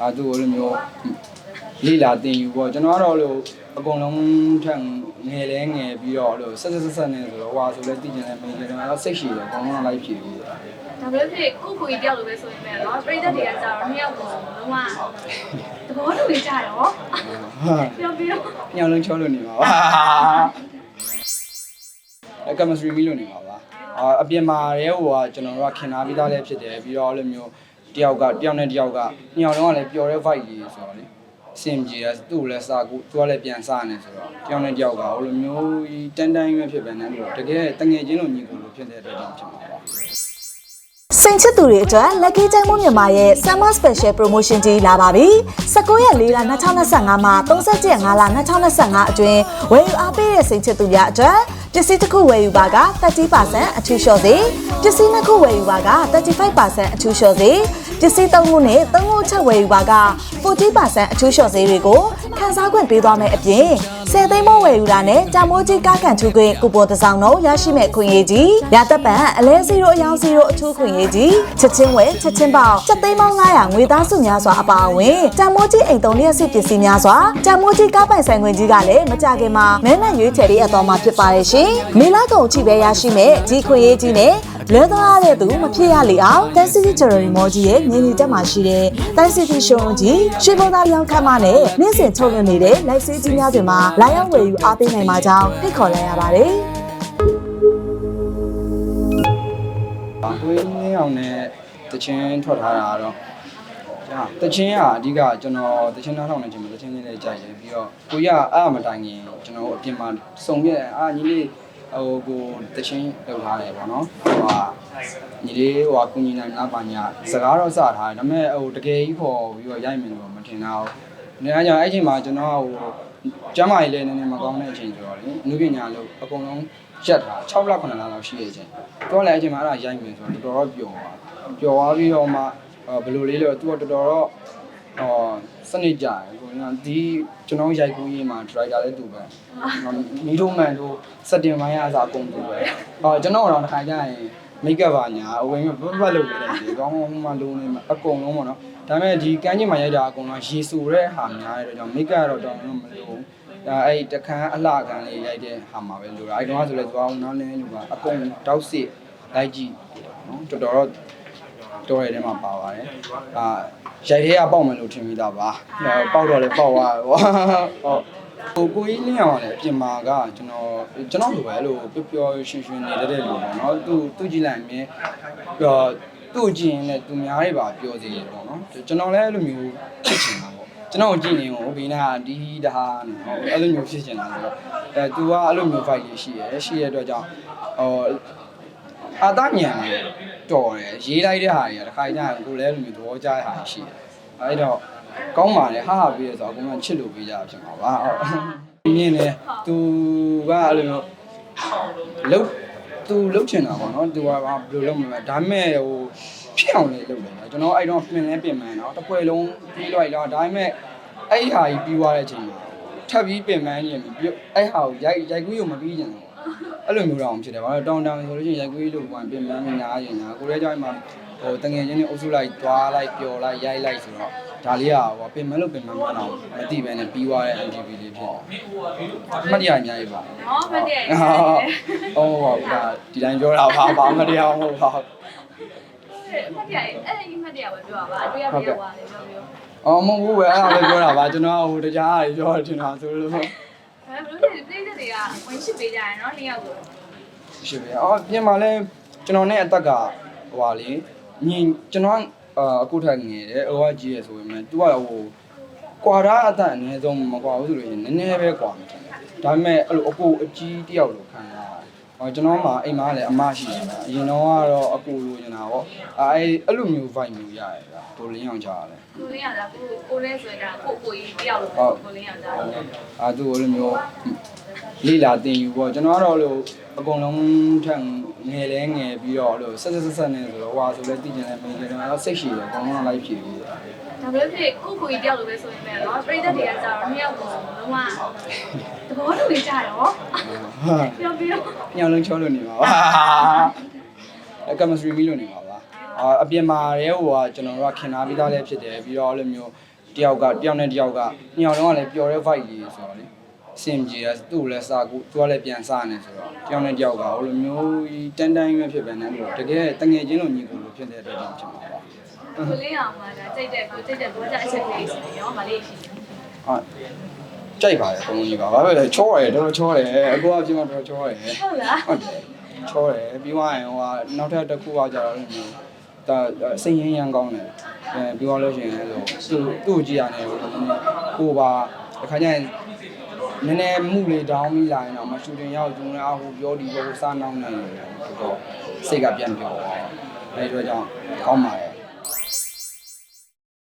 အာသူ့လိုမျိုးလိလာတင်ယူပေါ့ကျွန်တော်ကတော့လို့အကုန်လုံးထက်ငယ်လဲငယ်ပြီးတော့လို့ဆက်ဆက်ဆက်ဆက်နေဆိုတော့ဟွာဆိုလဲတည်ကျင်လဲမင်းကျွန်တော်တော့စိတ်ရှိတယ်အကုန်လုံးလိုက်ဖြည့်ပြီးဒါပဲဖြစ်ကိုကိုကြီးတယောက်လိုပဲဆိုရင်လည်းနော်ပရိသတ်တွေကကြတော့နှစ်ယောက်ကိုလုံးဝသဘောတူနေကြရောဟာပြောပြီးတော့ညောင်လုံးချောလို့နေမှာပါအဲကမစထရီမီလို့နေမှာပါအာအပြင်မှာရဲဟိုကကျွန်တော်တို့ကခင်ထားပြီးသားလည်းဖြစ်တယ်ပြီးတော့အဲ့လိုမျိုး တယောက်ကတယောက်နဲ့တယောက်ကညောင်လုံးကလည်းပျော်တဲ့ vibe ကြီးဆိုတော့လေအဆင်ပြေတယ်သူ့ကိုလည်းစားကူသူကလည်းပြန်စားနေဆိုတော့တယောက်နဲ့တယောက်ကဟိုလိုမျိုးတန်တန်ရွက်ဖြစ်ပဲနဲ့လို့တကယ်တငယ်ချင်းလိုညီကိုလိုဖြစ်တဲ့အတွက်ကြောင့်ဖြစ်မှာပါစိန်ချစ်သူတွေအတွက် Lucky ကျန်းမိုးမြန်မာရဲ့ Summer Special Promotion ကြီးလာပါပြီ။19ရက်4လ2025မှာ30ရက်5လ2025အတွင်းဝယ်ယူအားပေးတဲ့စိန်ချစ်သူများအတွက်ပစ္စည်းတစ်ခုဝယ်ယူပါက30%အထူးလျှော့စေပစ္စည်းနှစ်ခုဝယ်ယူပါက35%အထူးလျှော့စေ ပစ္စည်းသုံးခုနဲ့သုံးခုချက်ဝယ်ယူပါက40%အထူးလျှော့စေတွေကိုခန်းစားခွင့်ပေးသွားမယ်အပြင်10သိန်းမိုးဝယ်ယူတာနဲ့တာမိုးကြီးကားကန်ထူးခွင့်ကူပေါ်တစ်စောင်းတော့ရရှိမဲ့ခွင့်ရေးကြီးရသက်ပံအလဲ0အယောင်0အထူးခွင့်ရေးကြီးချက်ချင်းဝယ်ချက်ချင်းပေါက်ချက်သိန်းပေါင်း900ငွေသားစုများစွာအပါအဝင်တာမိုးကြီးအိမ်သုံးလျက်စစ်ပစ္စည်းများစွာတာမိုးကြီးကားပိုင်ဆိုင်ခွင့်ကြီးကလည်းမကြခင်မှာမဲနဲ့ရွေးချယ်ပေးအပ်သွားမှာဖြစ်ပါတယ်ရှင်မေလာကုံအချိပဲရရှိမဲ့ဒီခွင့်ရေးကြီးနဲ့ လွဲသွားတဲ့သူမဖြစ်ရလေအောင်တန်စီတီဂျော်ရီမော်ကြီးရဲ့ငင်းနေတက်မှာရှိတဲ့တန်စီတီရှုံးကြီးရွှေဘုံသားရောင်းခတ်မနဲ့နေ့စဉ်ထုတ်လွှင့်နေတဲ့ live ဆေးကြီးများတွေမှာလာရောက်ဝယ်ယူအားပေးနိုင်မှာကြောင်းဖိတ်ခေါ်လိုက်ရပါတယ်။ကိုင်းနေအောင်နဲ့တချင်းထွက်ထားတာကတော့ဟာတချင်းကအဓိကကျွန်တော်တချင်းနားထောင်နေချိန်မှာတချင်းလေးလေးကြိုက်တယ်ပြီးတော့ကိုကြီးကအဲ့အမတိုင်ခင်ကျွန်တော်အပြင်မှာစုံပြက်အာညီလေး ဟိုကိုတချင်းလောက်ထားတယ်ပေါ့နော်။ဟိုဟာညီလေးဟိုဟာကုညီနိုင်လားပါညာစကားတော့စထားတယ်ဒါပေမဲ့ဟိုတကယ်ကြီးခေါ်ပြီးတော့ရိုက်မယ်လို့မထင်တာဘူး။နေရာကြောင့်အဲ့ချိန်မှာကျွန်တော်ဟိုကျမ်းမာရေးလည်းနည်းနည်းမကောင်းတဲ့အချိန်ဆိုတော့လေအနုပညာလို့အကုန်လုံးရက်ထား6လ9လလောက်ရှိတဲ့အချိန်တော့လည်းအဲ့ချိန်မှာအဲ့ဒါရိုက်မယ်ဆိုတော့တော်တော်ပျော်သွားပျော်သွားပြီးတော့မှဘယ်လိုလေးလဲသူကတော်တော်တော့ ဟောစနစ်ကြတယ်ကိုကဒီကျွန်တော်ရိုက်ကူးရေးမှာ driver လည်းတူပဲမီထိုမန်တို့စက်တင်ပိုင်းအစားအကုန်တူပဲဟောကျွန်တော်တော့တစ်ခါကျရင်မိတ်ကပ်ပါညာအဝင်ဘတ်ဘတ်လုပ်နေတယ်ဒီကောင်းကောင်းမှလုံးနေမှာအကုန်လုံးပေါ့နော်ဒါပေမဲ့ဒီကန်းကြီးမှာရိုက်တာအကုန်လုံးရေဆူတဲ့ဟာများတဲ့ကြောင့်မိတ်ကပ်ကတော့တော်တော်မလို့ဒါအဲ့တခန်းအလှကန်လေးရိုက်တဲ့ဟာမှာပဲလို့အဲ့တော့ဆိုလဲသွားအောင်နောက်လင်းလူကအကုန်တောက်စစ်လိုက်ကြည့်နော်တော်တော်တော့တော်ရဲထဲမှာပါပါတယ်အာ ရိုက်သေးကပေါက်မယ်လို့ထင်မိတာပါပေါက်တော့လည်းပေါက်သွားပေါ့ဟုတ်ဟိုကိုကြီးလင်းအောင်လည်းအပြင်မှာကကျွန်တော်ကျွန်တော်လိုပဲလို့ပျော်ပျော်ရွှင်ရွှင်နေတဲ့လူပေါ့နော်သူသူကြည့်လိုက်မြင်ပြောသူ့ကြည့်ရင်လည်းသူများတွေပါပြောစီတယ်ပေါ့နော်ကျွန်တော်လည်းအဲ့လိုမျိုးဖြစ်ချင်တာပေါ့ကျွန်တော်ကြည့်နေဟိုဘီနာဒီတဟာနော်အဲ့လိုမျိုးဖြစ်ချင်တာဆိုတော့အဲ तू ကအဲ့လိုမျိုး fight လေးရှိရဲရှိရတဲ့အတွက်ကြောင့်ဟို အာတညံတယ်တော်တယ်ရေးလိုက်တဲ့ဟာတွေကတစ်ခါကျရင်ကိုလည်းအဲ့လိုမျိုးသဘောကျတဲ့ဟာရှိတယ်အဲ့တော့ကောင်းပါလေဟာဟာပြီးရဆိုတော့အကုန်လုံးချစ်လို့ပေးကြဖြစ်မှာပါဟုတ်ဒီနေ့လေ तू ကအဲ့လိုမျိုးလုတ်သူလုတ်ချင်တာပေါ့နော်သူကဘာဘယ်လိုလုပ်မလဲဒါပေမဲ့ဟိုဖြစ်အောင်လေးလုပ်တယ်နော်ကျွန်တော်အဲ့တော့ပြင်လဲပြင်မှန်းနော်တစ်ပွဲလုံးပြီးလိုက်တော့ဒါပေမဲ့အဲ့ဟာကြီးပြီးသွားတဲ့အချိန်မှာထပ်ပြီးပြင်မှန်းရင်ပြီးအဲ့ဟာကိုရိုက်ရိုက်ကူးရုံမပြီးကြဘူး အဲ့လိုမျိုးတော့ဖြစ်တယ်ဘာလို့တောင်းတောင်းဆိုလို့ရှိရင်ရိုက်ကူးလို့ပြန်ပြင်မှန်းနေနားရင်နာကိုရဲကြောင်းမှာဟိုတငယ်ချင်းတွေအုပ်စုလိုက်သွားလိုက်ပျော်လိုက်ရိုက်လိုက်ဆိုတော့ဒါလေးကဟိုပြင်မှန်းလို့ပြင်မှန်းမတော့မသိပဲနဲ့ပြီးသွားတဲ့ MTV လေးဖြစ်တယ်အမှတ်တရအများကြီးပါဟောမတည့်ဟုတ်ပါဘူးဒါဒီတိုင်းပြောတာပါဘာမှတရားမဟုတ်ပါဘူးမတည့်အဲ့ဒီမတည့်ပဲပြောပါအတွေ့အပြောပါလေပြောပြောအော်မဟုတ်ဘူးပဲအဲ့ဒါပဲပြောတာပါကျွန်တော်ဟိုတခြားအရာပြောတင်တာဆိုလို့ဘယ်လိုလဲပြည်သက် တွေကဝင်ရှိပေးကြရနော်နှစ်ယောက်ကိုရှိပြီအော်ပြင်မှာလဲကျွန်တော်နဲ့အသက်ကဟိုပါလေညီကျွန်တော်အာအခုထက်ငယ်တယ်ဟိုကကြီးရဆိုပေမဲ့ तू ကဟိုကွာတာအသက်အနည်းဆုံးမကွာဘူးဆိုလို့ရှိရင်နည်းနည်းပဲကွာမှထင်တယ်ဒါပေမဲ့အဲ့လိုအကိုအကြီးတယောက်လိုခံရဟောကျွန်တော်မှအိမ်မှာလည်းအမရှိတယ်အရင်တော့ကတော့အကိုလိုချင်တာပေါ့အဲအဲ့လိုမျိုး vibe မျိုးရတယ်ဗျကိုလင်းအောင်ကြားရတယ်ကိုလင်းရတာကိုကိုလဲဆိုရင်ဒါကိုကိုကြီးတယောက်လိုကိုလင်းရတာအာသူ့လိုမျိုး လိလာတင်ယူပေါ့ကျွန်တော်ကတော့လို့အကုန်လုံးထက်ငယ်လဲငယ်ပြီးတော့လို့ဆက်ဆက်ဆက်ဆက်နေဆိုတော့ဟွာဆိုလဲတည်ကျင်လဲမင်းကျွန်တော်တော့စိတ်ရှိတယ်အကုန်လုံးလိုက်ဖြည့်ပြီးဒါပဲဖြစ်ကိုကိုကြီးတယောက်လိုပဲဆိုရင်လည်းနော်ပရိသတ်တွေကကြတော့နှစ်ယောက်ကိုလုံးဝသဘောတူနေကြရောဟာပြောပြီးတော့ညောင်လုံးချောလို့နေမှာပါအဲကမစထရီမီလို့နေမှာပါအာအပြင်မှာရဲဟိုကကျွန်တော်တို့ကခင်ထားပြီးသားလည်းဖြစ်တယ်ပြီးတော့အဲ့လိုမျိုးတယောက်ကတယောက်နဲ့တယောက်ကညောင်တော့ကလည်းပျော်တဲ့ vibe လေးဆိုတော့လေ အဆင်ပြေတယ်သူ့ကိုလည်းစာကူသူကလည်းပြန်စားနေဆိုတော့တယောက်နဲ့တယောက်ကဟိုလိုမျိုးတန်တန်ရွက်ဖြစ်ပဲနဲ့လို့တကယ်တငယ်ချင်းလိုညီကိုလိုဖြစ်တဲ့အတွက်ကြောင့်ဖြစ်မှာပါကိုလေးအောင်မှာဒါကြိတ်တဲ့ကိုကြိတ်တဲ့ဘောကြအချက်လေးဆိုရင်ရောမလေးရှိတယ်ဟာကြိုက်ပါတယ်ဘုံကြီးပါဘာပဲလဲချောတယ်တော်တော်ချောတယ်အကူကပြင်မှာတော်တော်ချောတယ်ဟုတ်လားဟုတ်တယ်ချောတယ်ပြီးသွားရင်ဟိုကနောက်ထပ်တစ်ခုကကြတော့လည်းမျိုးဒါစိတ်ရင်းရမ်းကောင်းတယ်အဲပြီးသွားလို့ရှိရင်အဲ့လိုသူ့သူ့ကြည့်ရတယ်ဟိုကိုပါတစ်ခါကျရင် နည်းနည်းမှုလေးတောင်းပြီးလာရင်တော့မရှူတင်ရောက်သူလည်းအဟိုပြောဒီပြောစားနှောင်းနေတယ်တော့စိတ်ကပြန်ပြောသွားအဲဒီတော့ကြောင့်ကောင်းပါတယ်